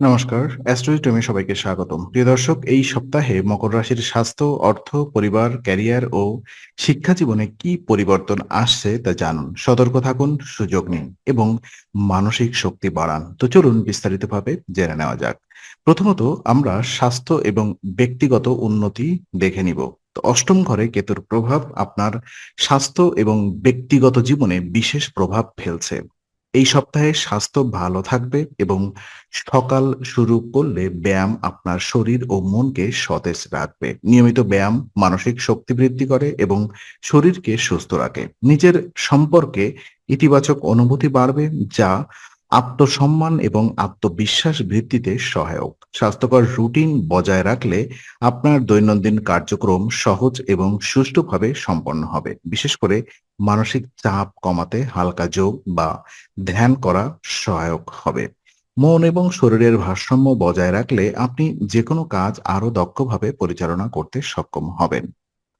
নমস্কার অ্যাস্ট্রোইটমে সবাইকে স্বাগতম। প্রিয় দর্শক, এই সপ্তাহে মকর রাশির স্বাস্থ্য, অর্থ, পরিবার, ক্যারিয়ার ও শিক্ষা জীবনে কি পরিবর্তন আসছে তা জানুন। সতর্ক থাকুন, সুযোগ নিন এবং মানসিক শক্তি বাড়ান। তো চলুন বিস্তারিতভাবে জেনে নেওয়া যাক। প্রথমত, আমরা স্বাস্থ্য এবং ব্যক্তিগত উন্নতি দেখে নিব। তো অষ্টম ঘরে কেতুর প্রভাব আপনার স্বাস্থ্য এবং ব্যক্তিগত জীবনে বিশেষ প্রভাব ফেলছে। এই সপ্তাহে স্বাস্থ্য ভালো থাকবে এবং সকাল শুরু করলে ব্যায়াম আপনার শরীর ও মনকে সতেজ রাখবে। নিয়মিত ব্যায়াম মানসিক শক্তি বৃদ্ধি করে এবং শরীরকে সুস্থ রাখে। নিজের সম্পর্কে ইতিবাচক অনুভূতি বাড়বে যা আত্মসম্মান এবং আত্মবিশ্বাস বৃদ্ধিতে সহায়ক। স্বাস্থ্যকর রুটিন বজায় রাখলে আপনার দৈনন্দিন কার্যক্রম সহজ এবং সুষ্ঠুভাবে সম্পন্ন হবে। বিশেষ করে মানসিক চাপ কমাতে হালকা যোগ বা ধ্যান করা সহায়ক হবে। মন এবং শরীরের ভারসাম্য বজায় রাখলে আপনি যে কোনো কাজ আরও দক্ষভাবে পরিচালনা করতে সক্ষম হবেন।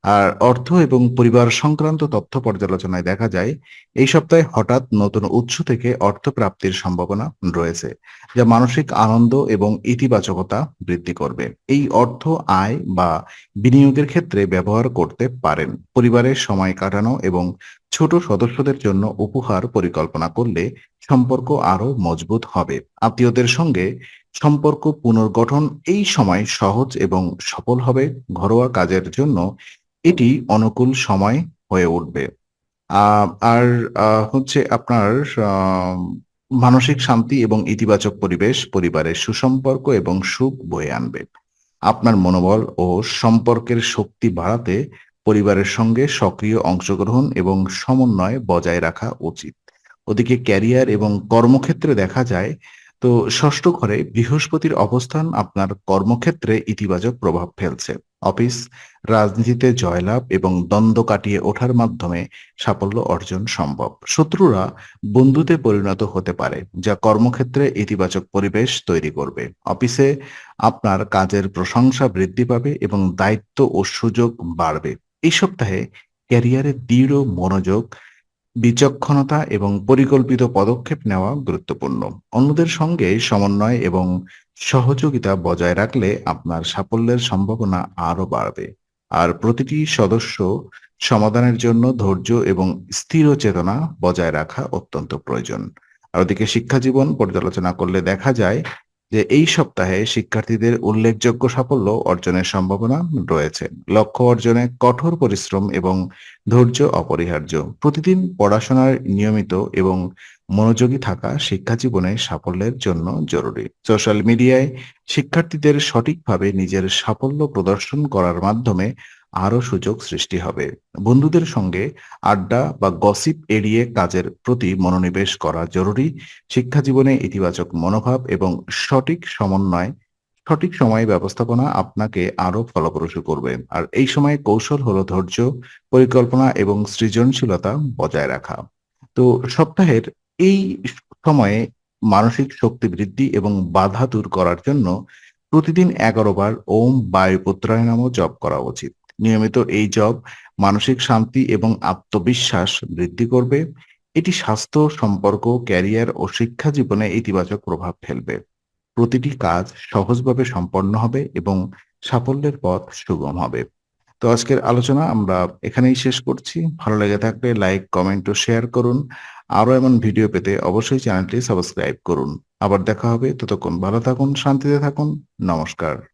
আর অর্থ এবং পরিবার সংক্রান্ত তথ্য পর্যালোচনায় দেখা যায়, এই সপ্তাহে হঠাৎ নতুন উৎস থেকে অর্থ প্রাপ্তির সম্ভাবনা রয়েছে, যা মানসিক আনন্দ এবং ইতিবাচকতা বৃদ্ধি করবে। এই অর্থ, আয় বা বিনিয়োগের ক্ষেত্রে ব্যবহার করতে পারেন। পরিবারের সময় কাটানো এবং ছোট সদস্যদের জন্য উপহার পরিকল্পনা করলে সম্পর্ক আরও মজবুত হবে। আত্মীয়দের সঙ্গে সম্পর্ক পুনর্গঠন এই সময় সহজ এবং সফল হবে। ঘরোয়া কাজের জন্য এটি অনুকূল সময় হয়ে উঠবে। আর হচ্ছে আপনার মানসিক শান্তি এবং ইতিবাচক পরিবেশ পরিবারের সুসম্পর্ক এবং সুখ বয়ে আনবে। আপনার মনোবল ও সম্পর্কের শক্তি বাড়াতে পরিবারের সঙ্গে সক্রিয় অংশগ্রহণ এবং সমন্বয় বজায় রাখা উচিত। ওদিকে ক্যারিয়ার এবং কর্মক্ষেত্রে দেখা যায়, তো ষষ্ঠ ঘরে বৃহস্পতির অবস্থান আপনার কর্মক্ষেত্রে ইতিবাচক প্রভাব ফেলছে। অফিস, রাজনীতিতে জয়লাভ এবং দ্বন্দ্ব কাটিয়ে ওঠার মাধ্যমে সাফল্য অর্জন সম্ভব। শত্রুরা বন্ধুতে পরিণত হতে পারে, যা কর্মক্ষেত্রে ইতিবাচক পরিবেশ তৈরি করবে। অফিসে আপনার কাজের প্রশংসা বৃদ্ধি পাবে এবং দায়িত্ব ও সুযোগ বাড়বে। এই সপ্তাহে ক্যারিয়ারে দৃঢ় মনোযোগ, বিচক্ষণতা এবং পরিকল্পিত পদক্ষেপ নেওয়া গুরুত্বপূর্ণ। অন্যদের সঙ্গে সমন্বয় এবং সহযোগিতা বজায় রাখলে আপনার সাফল্যের সম্ভাবনা আরও বাড়বে। আর প্রতিটি সদস্য সমাধানের জন্য ধৈর্য এবং স্থির চেতনা বজায় রাখা অত্যন্ত প্রয়োজন। আর ওদিকে শিক্ষা জীবন পর্যালোচনা করলে দেখা যায় যে এই সপ্তাহে শিক্ষার্থীদের উল্লেখযোগ্য সাফল্য অর্জনের সম্ভাবনা রয়েছে। লক্ষ্য অর্জনে কঠোর পরিশ্রম এবং ধৈর্য অপরিহার্য। প্রতিদিন পড়াশোনার নিয়মিত এবং মনোযোগী থাকা শিক্ষা জীবনে সাফল্যের জন্য জরুরি। সোশ্যাল মিডিয়ায় শিক্ষার্থীদের সঠিকভাবে নিজের সাফল্য প্রদর্শন করার মাধ্যমে আরও সুযোগ সৃষ্টি হবে। বন্ধুদের সঙ্গে আড্ডা বা গসিপ এড়িয়ে কাজের প্রতি মনোনিবেশ করা জরুরি। শিক্ষা জীবনে ইতিবাচক মনোভাব এবং সঠিক সমন্বয়, সঠিক সময় ব্যবস্থাপনা আপনাকে আরও ফলপ্রসূ করবে। আর এই সময় কৌশল হলো ধৈর্য, পরিকল্পনা এবং সৃজনশীলতা বজায় রাখা। তো সপ্তাহের এই সময়ে মানসিক শক্তি বৃদ্ধি এবং বাধা দূর করার জন্য প্রতিদিন এগারো বার ওম বায়ুপুত্রায় নামও জপ করা উচিত। নিয়মিত এই জব মানসিক শান্তি এবং আত্মবিশ্বাস বৃদ্ধি করবে। এটি স্বাস্থ্য, সম্পর্ক ক্যারিয়ার ও শিক্ষা জীবনে ইতিবাচক প্রভাব ফেলবে। প্রতিটি কাজ সহজভাবে সম্পন্ন হবে এবং সাফল্যের পথ সুগম হবে। তো আজকের আলোচনা আমরা এখানেই শেষ করছি। ভালো লেগে থাকলে লাইক কমেন্ট ও শেয়ার করুন। আরও এমন ভিডিও পেতে অবশ্যই চ্যানেলটি সাবস্ক্রাইব করুন। আবার দেখা হবে। ততক্ষণ ভালো থাকুন, শান্তিতে থাকুন। নমস্কার।